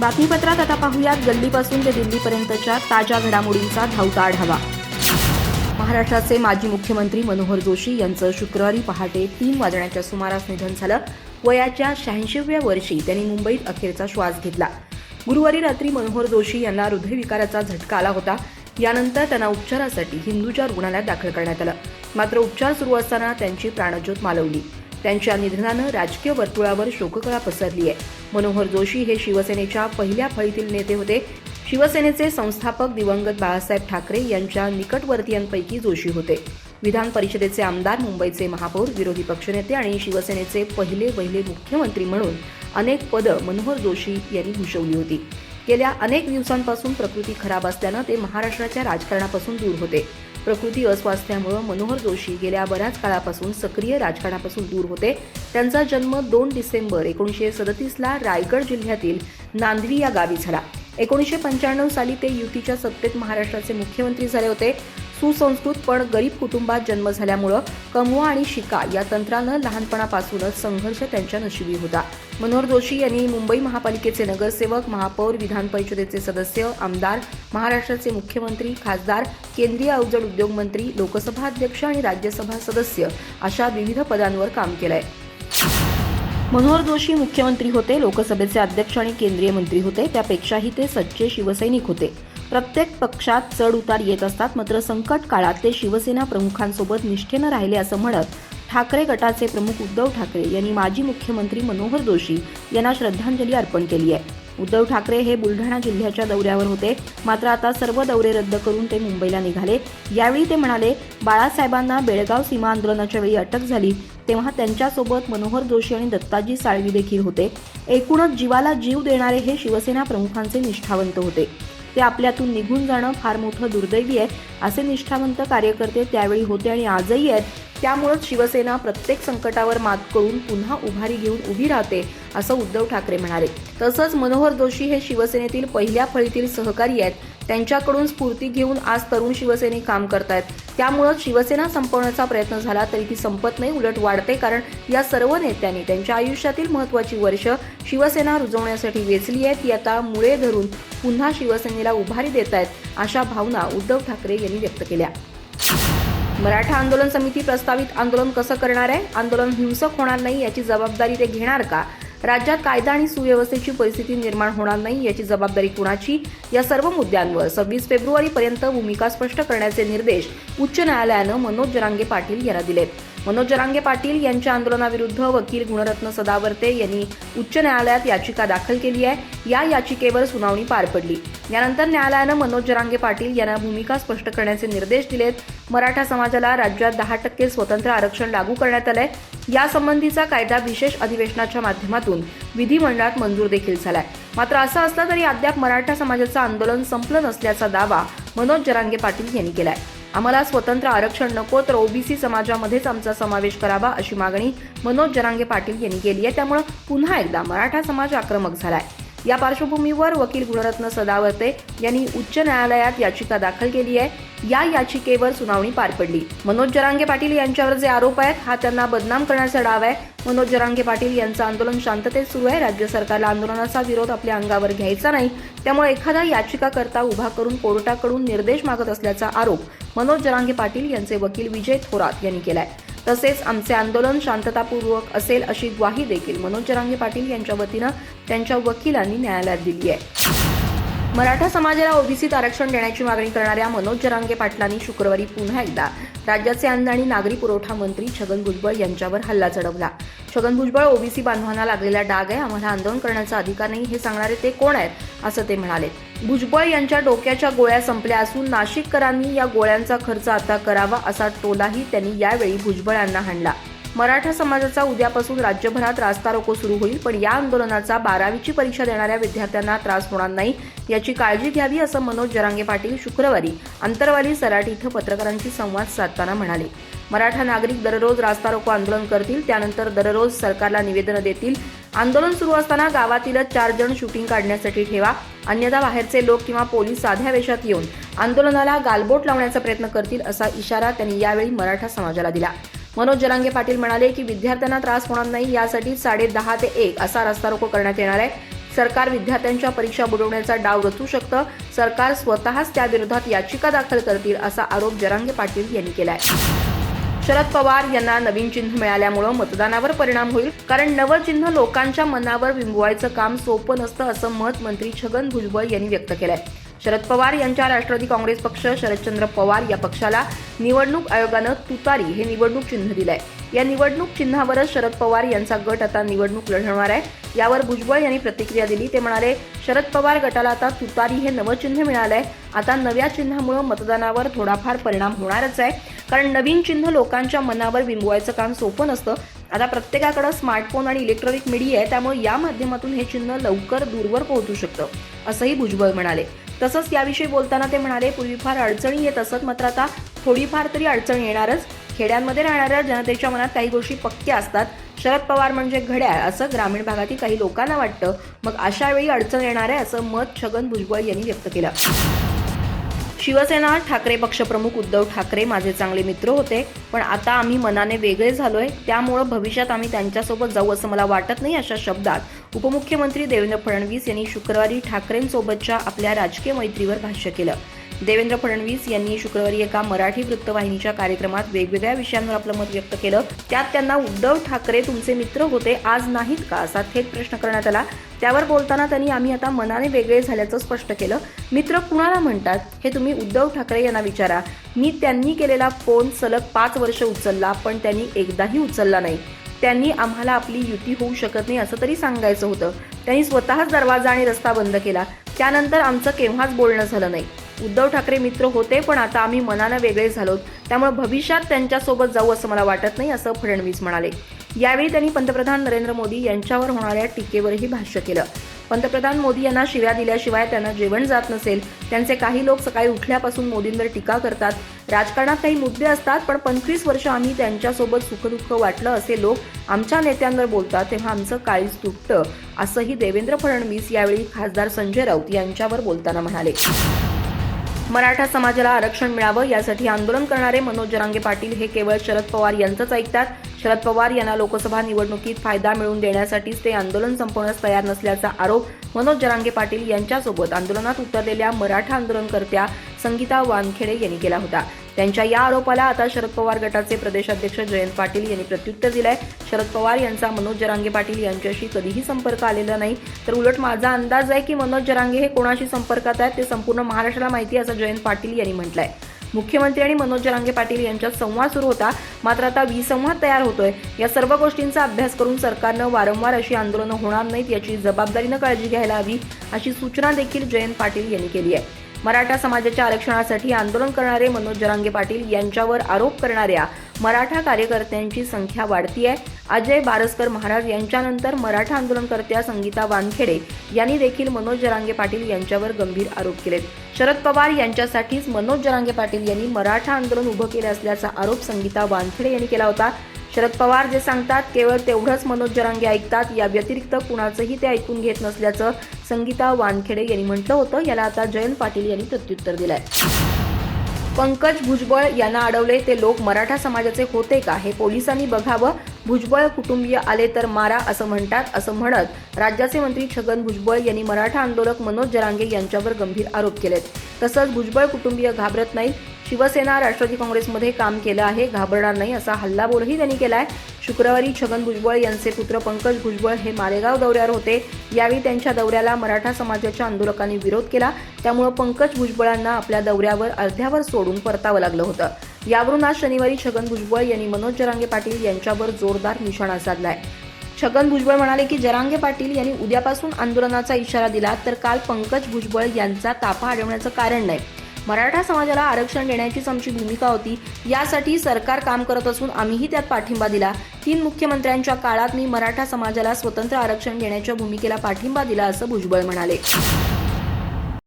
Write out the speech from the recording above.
बातमीपत्रात आता पाहूयात गल्लीपासून ते दिल्लीपर्यंतच्या ताज्या घडामोडींचा धावता आढावा. महाराष्ट्राचे माजी मुख्यमंत्री मनोहर जोशी यांचं शुक्रवारी पहाटे तीन वाजण्याच्या सुमारास निधन झालं. वयाच्या शहाऐंशीव्या वर्षी त्यांनी मुंबईत अखेरचा श्वास घेतला. गुरुवारी रात्री मनोहर जोशी यांना हृदयविकाराचा झटका आला होता. यानंतर त्यांना उपचारासाठी हिंदूच्या रुग्णालयात दाखल करण्यात आलं. मात्र उपचार सुरू असताना त्यांची प्राणज्योत मालवली. त्यांच्या निधनानं राजकीय वर्तुळावर शोककळा पसरली आहे. मनोहर जोशी हे शिवसेनेच्या पहिल्या फळीतील नेते होते. शिवसेनेचे संस्थापक दिवंगत बाळासाहेब ठाकरे यांच्या निकटवर्तीयांपैकी जोशी होते. विधान परिषदेचे आमदार मुंबईचे महापौर विरोधी पक्षनेते आणि शिवसेनेचे पहिले पहिले मुख्यमंत्री म्हणून अनेक पदं मनोहर जोशी यांनी भूषवली होती. गेल्या अनेक दिवसांपासून प्रकृती खराब असल्यानं ते महाराष्ट्राच्या राजकारणापासून दूर होते. प्रकृती अस्वास्थ्यामुळे मनोहर जोशी गेल्या बऱ्याच काळापासून सक्रिय राजकारणापासून दूर होते. त्यांचा जन्म दोन डिसेंबर एकोणीसशे सदतीसला रायगड जिल्ह्यातील नांदवी या गावी झाला. एकोणीसशे पंच्याण्णव साली ते युतीच्या सत्तेत महाराष्ट्राचे मुख्यमंत्री झाले होते. सुसंस्कृत पण गरीब कुटुंबात जन्म झाल्यामुळं कमवा आणि शिका या तंत्रानं लहानपणापासूनच संघर्ष त्यांच्या नशिबी होता. मनोहर जोशी यांनी मुंबई महापालिकेचे नगरसेवक महापौर विधान परिषदेचे सदस्य आमदार महाराष्ट्राचे मुख्यमंत्री खासदार केंद्रीय अवजड उद्योग मंत्री लोकसभा अध्यक्ष आणि राज्यसभा सदस्य अशा विविध पदांवर काम केलंय. मनोहर जोशी मुख्यमंत्री होते लोकसभेचे अध्यक्ष आणि केंद्रीय मंत्री होते त्यापेक्षाही ते सच्चे शिवसैनिक होते. प्रत्येक पक्षात चढ उतार येत असतात. मात्र संकट काळात ते शिवसेना प्रमुखांसोबत निष्ठेनं राहिले असं म्हणत ठाकरे गटाचे प्रमुख उद्धव ठाकरे यांनी माजी मुख्यमंत्री मनोहर जोशी यांना श्रद्धांजली अर्पण केली आहे. उद्धव ठाकरे हे बुलढाणा जिल्ह्याच्या दौऱ्यावर होते. मात्र आता सर्व दौरे रद्द करून ते मुंबईला निघाले. यावेळी ते म्हणाले बाळासाहेबांना बेळगाव सीमा आंदोलनाच्या वेळी अटक झाली. तेव्हा त्यांच्यासोबत मनोहर जोशी आणि दत्ताजी साळवी देखील होते. एकूणच जीवाला जीव देणारे हे शिवसेना प्रमुखांचे निष्ठावंत होते. ते आपल्यातून निघून जाणं फार मोठं दुर्दैवी आहे असे निष्ठावंत कार्यकर्ते त्यावेळी होते आणि आजही आहेत. त्यामुळंच शिवसेना प्रत्येक संकटावर मात करून पुन्हा उभारी घेऊन उभी राहते असं उद्धव ठाकरे म्हणाले. तसंच मनोहर जोशी हे शिवसेनेतील पहिल्या फळीतील सहकारी आहेत. त्यांच्याकडून स्फूर्ती घेऊन आज तरुण शिवसेने काम करतायत. त्यामुळं शिवसेना संपवण्याचा प्रयत्न झाला तरी ती संपत नाही उलट वाढते कारण या सर्व नेत्यांनी त्यांच्या आयुष्यातील महत्वाची वर्ष शिवसेना रुजवण्यासाठी वेचली आहेत. ती आता मुळे धरून पुन्हा शिवसेनेला उभारी देत आहेत अशा भावना उद्धव ठाकरे यांनी व्यक्त केल्या. मराठा आंदोलन समिती प्रस्तावित आंदोलन कसं करणार आहे? आंदोलन हिंसक होणार नाही याची जबाबदारी ते घेणार का? राज्यात कायदा आणि सुव्यवस्थेची परिस्थिती निर्माण होणार नाही याची जबाबदारी कुणाची? या सर्व मुद्द्यांवर सव्वीस फेब्रुवारीपर्यंत भूमिका स्पष्ट करण्याचे निर्देश उच्च न्यायालयानं मनोज जरांगे पाटील यांना दिलेत मनोज जरांगे पाटील यांच्या आंदोलनाविरुद्ध वकील गुणरत्न सदावर्ते यांनी उच्च न्यायालयात याचिका दाखल केली आहे. या याचिकेवर सुनावणी पार पडली. यानंतर न्यायालयानं मनोज जरांगे पाटील यांना भूमिका स्पष्ट करण्याचे निर्देश दिलेत. मराठा समाजाला राज्यात दहा टक्के स्वतंत्र आरक्षण लागू करण्यात आलंय. यासंबंधीचा कायदा विशेष अधिवेशनाच्या माध्यमातून विधिमंडळात मंजूर देखील झालाय. मात्र असं असलं तरी अद्याप मराठा समाजाचं आंदोलन संपलं नसल्याचा दावा मनोज जरांगे पाटील यांनी केलाय. आम्हाला स्वतंत्र आरक्षण नको तर ओबीसी समाजामध्येच आमचा समावेश करावा अशी मागणी मनोज जरांगे पाटील यांनी केली आहे. त्यामुळे पुन्हा एकदा मराठा समाज आक्रमक झालाय. या पार्श्वभूमीवर वकील गुणरत्न सदावर्ते यांनी उच्च न्यायालयात याचिका दाखल केली आहे. या याचिकेवर सुनावणी पार पडली. मनोज जरांगे पाटील यांच्यावर जे आरोप आहेत हा त्यांना बदनाम करण्याचा डाव आहे. मनोज जरांगे पाटील यांचं आंदोलन शांततेत सुरू आहे. राज्य सरकारला आंदोलनाचा विरोध आपल्या अंगावर घ्यायचा नाही. त्यामुळे एखादा याचिकाकर्ता उभा करून कोर्टाकडून निर्देश मागत असल्याचा आरोप मनोज जरांगे पाटील यांचे वकील विजय थोरात यांनी केलाय. तसेच आमचे आंदोलन शांततापूर्वक असेल अशी ग्वाही देखील मनोज जरांगे पाटील यांच्या वतीनं त्यांच्या वकिलांनी न्यायालयात दिली आहे. मराठा समाजाला ओबीसीत आरक्षण देण्याची मागणी करणाऱ्या मनोज जरांगे पाटलांनी शुक्रवारी पुन्हा एकदा राज्याचे अन्न आणि नागरी पुरवठा मंत्री छगन भुजबळ यांच्यावर हल्ला चढवला. छगन भुजबळ ओबीसी बांधवांना लागलेला डाग आहे आम्हाला आंदोलन करण्याचा अधिकार नाही हे सांगणारे ते कोण आहेत असं ते म्हणाले. भुजबळ यांच्या डोक्याच्या गोळ्या संपल्या असून नाशिककरांनी या गोळ्यांचा खर्च आता करावा असा टोलाही त्यांनी यावेळी भुजबळ यांना हाणला. मराठा समाजाचा उद्यापासून राज्यभरात रास्ता रोको सुरू होईल पण या आंदोलनाचा बारावीची परीक्षा देणाऱ्या विद्यार्थ्यांना त्रास होणार नाही याची काळजी घ्यावी असं मनोज जरांगे पाटील शुक्रवारी अंतरवाली सराटी इथं पत्रकारांशी संवाद साधताना म्हणाले. मराठा नागरिक दररोज रास्ता रोको आंदोलन करतील त्यानंतर दररोज सरकारला निवेदनं देतील आंदोलन सुरू असताना गावातीलच चार जण शूटिंग काढण्यासाठी ठेवा. अन्यथा बाहेरचे लोक किंवा पोलीस साध्या वेशात येऊन आंदोलनाला गालबोट लावण्याचा प्रयत्न करतील असा इशारा त्यांनी यावेळी मराठा समाजाला दिला. मनोज जलांगे पाटील म्हणाले की विद्यार्थ्यांना त्रास होणार नाही यासाठी साडे दहा ते एक असा रस्ता रोको करण्यात येणार आहे. सरकार विद्यार्थ्यांच्या परीक्षा बुडवण्याचा डाव रचू शकतं सरकार स्वतःच त्याविरोधात याचिका दाखल करतील असा आरोप जरांगे पाटील यांनी केला आहे शरद पवार यांना नवीन चिन्ह मिळाल्यामुळं मतदानावर परिणाम होईल. कारण नवं चिन्ह लोकांच्या मनावर बिंबवायचं काम सोपं नसतं असं मत मंत्री छगन भुजबळ यांनी व्यक्त केलंय. शरद पवार यांच्या राष्ट्रवादी काँग्रेस पक्ष शरदचंद्र पवार या पक्षाला निवडणूक आयोगानं तुतारी हे निवडणूक चिन्ह दिलंय. या निवडणूक चिन्हावरच शरद पवार यांचा गट आता निवडणूक लढवणार आहे. यावर भुजबळ यांनी प्रतिक्रिया दिली. ते म्हणाले शरद पवार गटाला आता तुतारी हे नवं चिन्ह मिळालंय. आता नव्या चिन्हामुळे मतदानावर थोडाफार परिणाम होणारच आहे. कारण नवीन चिन्ह लोकांच्या मनावर बिंबवायचं काम सोपं नसतं. आता प्रत्येकाकडे स्मार्टफोन आणि इलेक्ट्रॉनिक मीडिया आहे. त्यामुळे या माध्यमातून हे चिन्ह लवकर दूरवर पोहोचू शकतं. असंही भुजबळ म्हणाले. तसंच याविषयी बोलताना ते म्हणाले पूर्वी फार अडचणी येत असत मात्र आता थोडीफार तरी अडचण येणारच. खेड्यांमध्ये राहणाऱ्या जनतेच्या मनात काही गोष्टी पक्क्या असतात. शरद पवार म्हणजे घड्याळ असं ग्रामीण भागातील काही लोकांना वाटतं. मग अशा वेळी अडचण येणार आहे असं मत छगन भुजबळ यांनी व्यक्त केलं. शिवसेना ठाकरे पक्षप्रमुख उद्धव ठाकरे माझे चांगले मित्र होते. पण आता आम्ही मनाने वेगळे झालोय. त्यामुळं भविष्यात आम्ही त्यांच्यासोबत जाऊ असं मला वाटत नाही अशा शब्दात उपमुख्यमंत्री देवेंद्र फडणवीस यांनी शुक्रवारी ठाकरेंसोबतच्या आपल्या राजकीय मैत्रीवर भाष्य केलं. देवेंद्र फडणवीस यांनी शुक्रवारी एका मराठी वृत्तवाहिनीच्या कार्यक्रमात वेगवेगळ्या विषयांवर आपलं मत व्यक्त केलं. त्यात त्यांना उद्धव ठाकरे तुमचे मित्र होते आज नाहीत का? असा थेट प्रश्न करण्यात आला. त्यावर बोलताना त्यांनी आम्ही आता मनाने वेगळे झाल्याचं स्पष्ट केलं. मित्र कुणाला म्हणतात? हे तुम्ही उद्धव ठाकरे यांना विचारा. मी त्यांनी केलेला फोन सलग पाच वर्ष उचलला पण त्यांनी एकदाही उचलला नाही. त्यांनी आम्हाला आपली युती होऊ शकत नाही असं तरी सांगायचं होतं. त्यांनी स्वतःच दरवाजा आणि रस्ता बंद केला. त्यानंतर आमचं केव्हाच बोलणं झालं नाही. उद्धव ठाकरे मित्र होते पण आता आम्ही मनानं वेगळे झालो. त्यामुळे भविष्यात त्यांच्यासोबत जाऊ असं मला वाटत नाही असं फडणवीस म्हणाले. यावेळी त्यांनी पंतप्रधान नरेंद्र मोदी यांच्यावर होणाऱ्या टीकेवरही भाष्य केलं. पंतप्रधान मोदी यांना शिव्या दिल्याशिवाय त्यांना जेवण जात नसेल. त्यांचे काही लोक सकाळी उठल्यापासून मोदींवर टीका करतात. राजकारणात काही मुद्दे असतात पण पंचवीस वर्ष आम्ही त्यांच्यासोबत सुखदुःख वाटलं असे लोक आमच्या नेत्यांवर बोलतात तेव्हा आमचं काळीच तुटतं असंही देवेंद्र फडणवीस यावेळी खासदार संजय राऊत यांच्यावर बोलताना म्हणाले. मराठा समाजाला आरक्षण मिळावं यासाठी आंदोलन करणारे मनोज जरांगे पाटील हे केवळ शरद पवार यांचंच ऐकतात. शरद पवार यांना लोकसभा निवडणुकीत फायदा मिळवून देण्यासाठीच ते आंदोलन संपवण्यास तयार नसल्याचा आरोप मनोज जरांगे पाटील यांच्यासोबत आंदोलनात उतरलेल्या मराठा आंदोलनकर्त्या संगीता वानखेडे यांनी केला होता. त्यांच्या या आरोपाला आता शरद पवार गटाचे प्रदेशाध्यक्ष जयंत पाटील यांनी प्रत्युत्तर दिलंय. शरद पवार यांचा मनोज जरांगे पाटील यांच्याशी कधीही संपर्क आलेला नाही. तर उलट माझा अंदाज आहे की मनोज जरांगे हे कोणाशी संपर्कात आहेत ते संपूर्ण महाराष्ट्राला माहिती आहे असं जयंत पाटील यांनी म्हटलंय. मुख्यमंत्री आणि मनोज जरांगे पाटील यांच्यात संवाद सुरू होता. मात्र आता विसंवाद तयार होतोय. या सर्व गोष्टींचा अभ्यास करून सरकारनं वारंवार अशी आंदोलनं होणार नाहीत याची जबाबदारीनं काळजी घ्यायला हवी अशी सूचना देखील जयंत पाटील यांनी केली आहे. मराठा समाजाच्या आरक्षणासाठी आंदोलन करणारे मनोज जरांगे पाटील यांच्यावर आरोप करणाऱ्या मराठा कार्यकर्त्यांची संख्या वाढती आहे. अजय बारसकर महाराज यांच्यानंतर मराठा आंदोलनकर्त्या संगीता वानखेडे यांनी देखील मनोज जरांगे पाटील यांच्यावर गंभीर आरोप केलेत. शरद पवार यांच्यासाठीच मनोज जरांगे पाटील यांनी मराठा आंदोलन उभं केलं असल्याचा आरोप संगीता वानखेडे यांनी केला होता. शरद पवार जे सांगतात केवळ तेवढंच मनोज जरांगे ऐकतात. या व्यतिरिक्त कुणाचंही ते ऐकून घेत नसल्याचं संगीता वानखेडे यांनी म्हटलं होतं. याला आता जयंत पाटील यांनी प्रत्युत्तर दिलंय. पंकज भुजबळ यांना अडवले ते लोक मराठा समाजाचे होते का? हे पोलिसांनी बघावं. भुजबळ कुटुंबीय आले तर मारा असं म्हणतात असं म्हणत राज्याचे मंत्री छगन भुजबळ यांनी मराठा आंदोलक मनोज जरांगे यांच्यावर गंभीर आरोप केलेत. तसंच भुजबळ कुटुंबीय घाबरत नाहीत. शिवसेना राष्ट्रवादी काँग्रेसमध्ये काम केलं आहे घाबरणार नाही असा हल्लाबोलही त्यांनी केला आहे शुक्रवारी छगन भुजबळ यांचे पुत्र पंकज भुजबळ हे मालेगाव दौऱ्यावर होते. यावेळी त्यांच्या दौऱ्याला मराठा समाजाच्या आंदोलकांनी विरोध केला. त्यामुळे पंकज भुजबळांना आपल्या दौऱ्यावर अर्ध्यावर सोडून परतावं लागलं होतं. यावरून आज शनिवारी छगन भुजबळ यांनी मनोज जरांगे पाटील यांच्यावर जोरदार निशाणा साधलाय. छगन भुजबळ म्हणाले की जरांगे पाटील यांनी उद्यापासून आंदोलनाचा इशारा दिला तर काल पंकज भुजबळ यांचा ताफा अडवण्याचं कारण नाही. मराठा समाजाला आरक्षण देण्याचीच आमची भूमिका होती. यासाठी सरकार काम करत असून आम्हीही त्यात पाठिंबा दिला. तीन मुख्यमंत्र्यांच्या काळात मी मराठा समाजाला स्वतंत्र आरक्षण देण्याच्या भूमिकेला पाठिंबा दिला असं भुजबळ म्हणाले.